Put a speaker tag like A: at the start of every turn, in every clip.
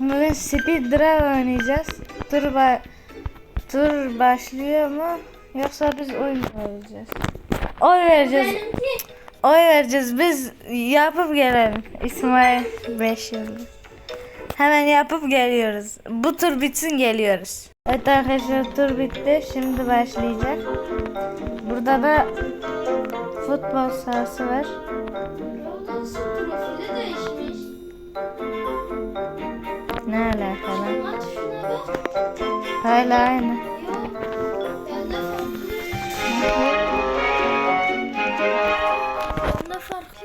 A: Bugün Speed Drive oynayacağız. Tur, ba tur başlıyor mu? Yoksa biz oyun oynayacağız? Oy vereceğiz. Oy vereceğiz. Biz yapıp gelelim. İsmail 5 yıldız. Hemen yapıp geliyoruz. Bu tur bitsin geliyoruz. Evet arkadaşlar tur bitti. Şimdi başlayacak. Burada da futbol sahası var.
B: yolda profili değişmiş.
A: Ne alakalı? Hala aynı.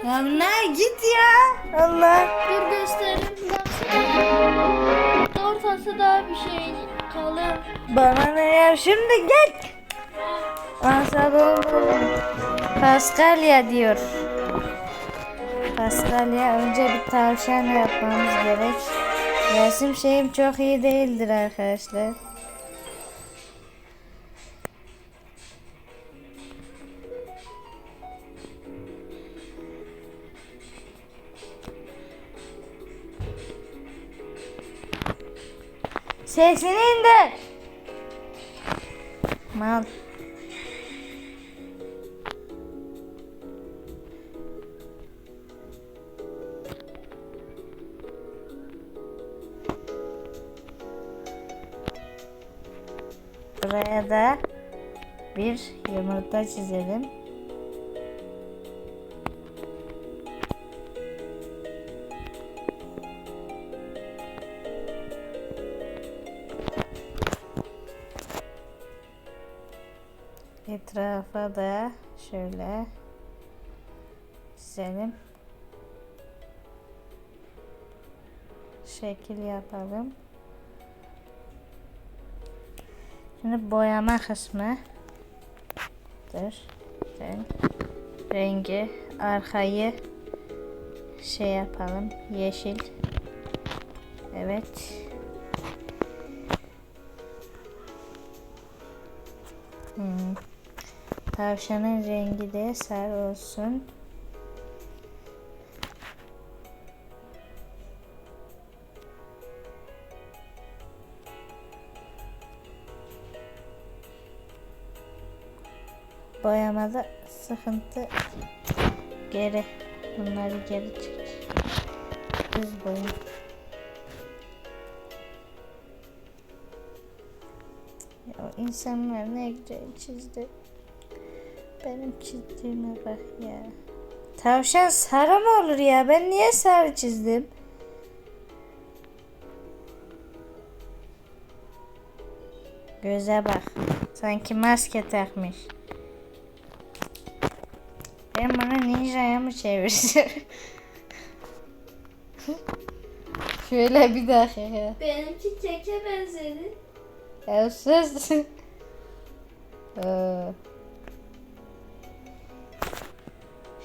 A: Ya ne git ya. Allah.
B: Bir göstereyim baksana. Ortası daha bir şey kalın.
A: Bana ne ya şimdi gel. Asabım Paskalya diyor. Paskalya önce bir tavşan yapmamız gerek. Resim şeyim çok iyi değildir arkadaşlar. Sesini indir. Mal. Buraya da bir yumurta çizelim. Etrafa da şöyle çizelim. Şekil yapalım. Şimdi boyama kısmı. Dur. Ben rengi arkayı şey yapalım. Yeşil. Evet. Hmm. Tavşanın rengi de sarı olsun. Boyamada sıkıntı geri. Bunları geri çek. Düz boya. Ya insanlar ne güzel çizdi. Benim çizdiğime bak ya. Tavşan sarı mı olur ya? Ben niye sarı çizdim? Göze bak. Sanki maske takmış. Ben bana ninja'ya mı çevirsin? Şöyle bir dakika.
B: Benimki keke benzedi.
A: Ya sus. Ee,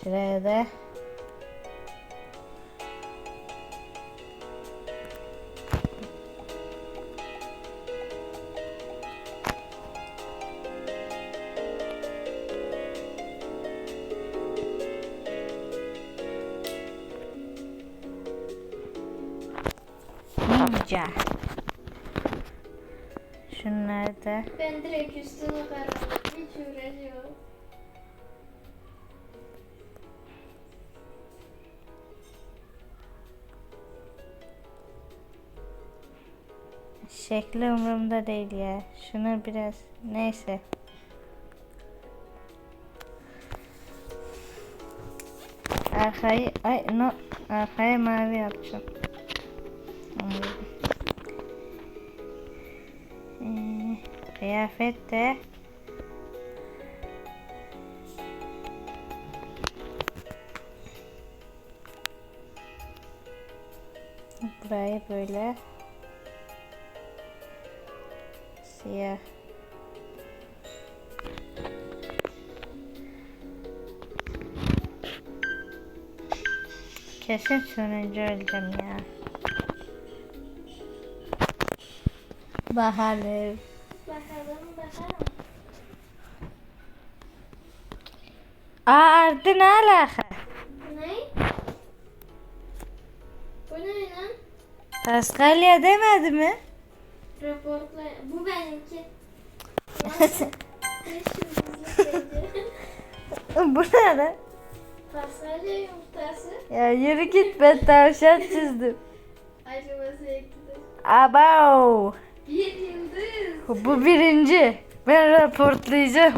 A: Şuraya da Ninja. Şunları da
B: Ben direkt üstüne kararım. Hiç uğraşıyorum.
A: Şekli umurumda değil ya. Şunu biraz neyse. Arkayı ay no arkayı mavi yapacağım. Anladım. Kıyafet de böyle siyah Kesin sonuncu öleceğim ya. Bakalım.
B: Bakalım bakalım.
A: Aa Ardı ne alaka?
B: Ne? Bu ne lan?
A: Paskalya demedi mi?
B: Raportla. Bu benimki.
A: Bu ne lan?
B: Paskalya yumurtası.
A: Ya yürü git ben tavşan çizdim.
B: Acıması eklidir.
A: Abav.
B: Bir yıldız.
A: Bu birinci. Ben raportlayacağım.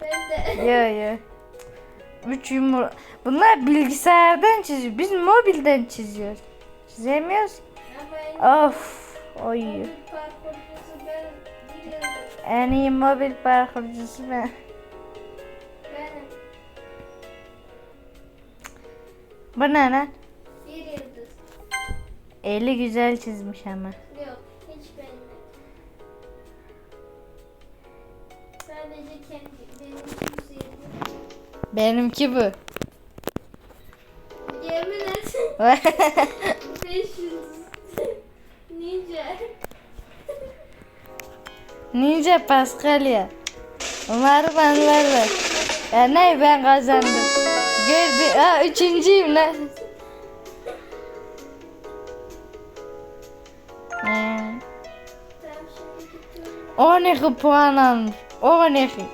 B: Ben de.
A: Yo yo. Üç yumur. Bunlar bilgisayardan çiziyor. Biz mobilden çiziyoruz. Çizemiyoruz.
B: Ama
A: Of. Oy.
B: En
A: iyi mobil parkurcusu ben.
B: Benim.
A: Bu ne lan?
B: Bir yıldız.
A: Eli güzel çizmiş ama.
B: Sadece kendi.
A: Benimki bu.
B: Yemin et. Beş yıldız. Ninja.
A: Ninja Paskalya. Umarım anlarlar. Ya ne ben kazandım. Gördü. Aa üçüncüyüm lan.
B: Gidiyorum.
A: 12 puan almış. 12.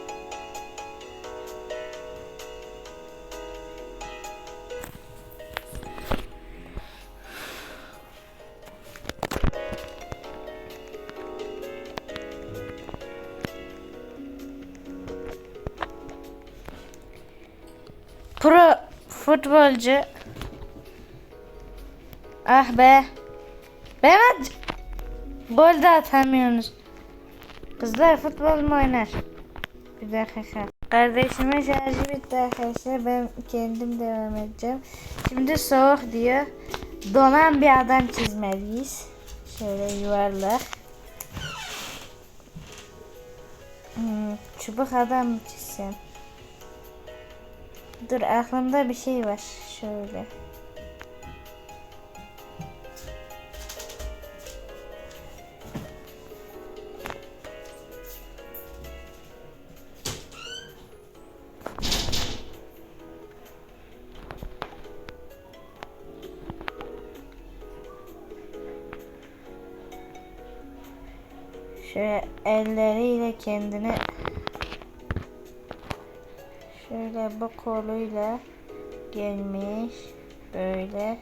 A: Pro futbolcu. Ah be. Mehmet. Gol de atamıyorsunuz. Kızlar futbol mu oynar? Bir dakika. Kardeşime şarjı bitti arkadaşlar. Ben kendim devam edeceğim. Şimdi soğuk diyor. Donan bir adam çizmeliyiz. Şöyle yuvarlak. Hmm, çubuk adam mı çizsem? Dur aklımda bir şey var. Şöyle. Şöyle elleriyle kendini şöyle bu koluyla gelmiş böyle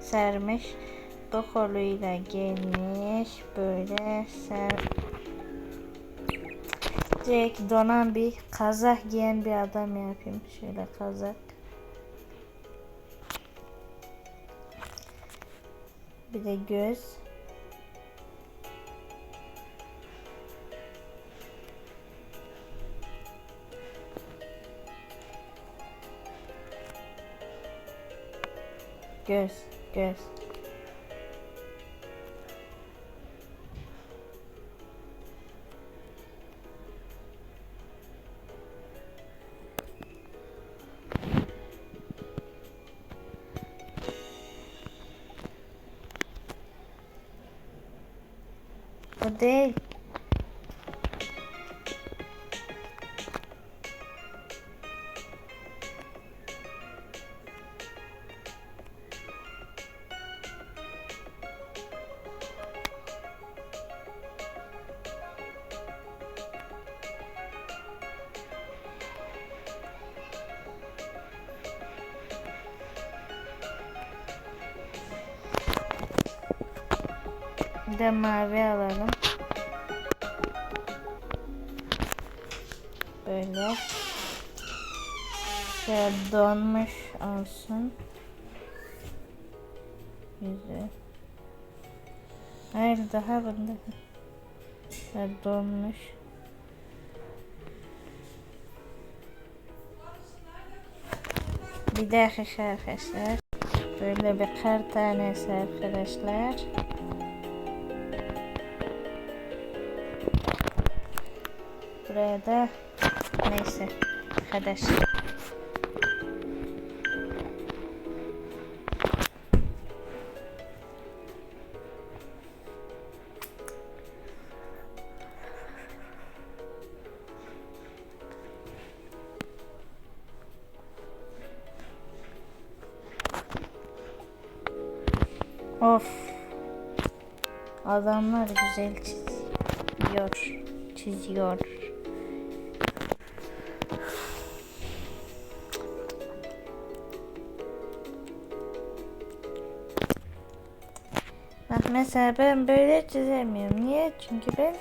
A: sermiş. Bu koluyla gelmiş böyle ser direkt donan bir kazak giyen bir adam yapayım. Şöyle kazak. Bir de göz Göz, göz. O değil. Bir de mavi alalım. Böyle. Şöyle donmuş olsun. Yüzü. Hayır daha bunda. Şöyle donmuş. Bir dakika arkadaşlar. Böyle bir kar tanesi arkadaşlar. Buraya da neyse arkadaş. Of. Adamlar güzel çiziyor. Çiziyor. Mesela ben böyle çizemiyorum. Niye? Çünkü ben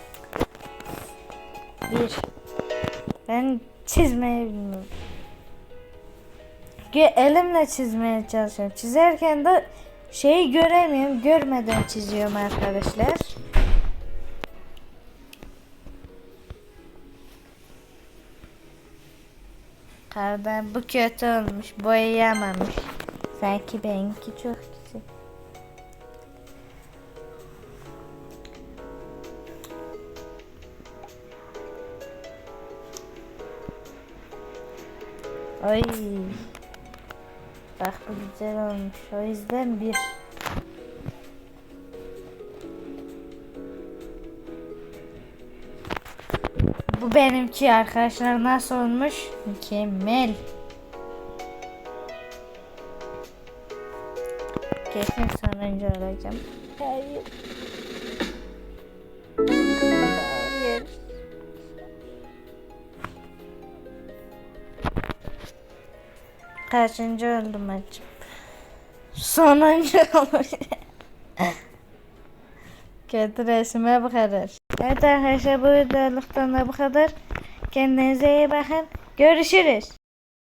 A: bir ben çizmeyi bilmiyorum. Elimle çizmeye çalışıyorum. Çizerken de şeyi göremiyorum. Görmeden çiziyorum arkadaşlar. Kardan bu kötü olmuş. Boyayamamış. Sanki benimki çok güzel. Ay. Bak bu güzel olmuş. O yüzden bir. Bu benimki arkadaşlar nasıl olmuş? Mükemmel. Kesin sonuncu olacağım. Hayır. Kaçıncı oldum acaba? Sonuncu. Kötü resme bu kadar. Evet arkadaşlar bu videoluktan da bu kadar. Kendinize iyi bakın. Görüşürüz.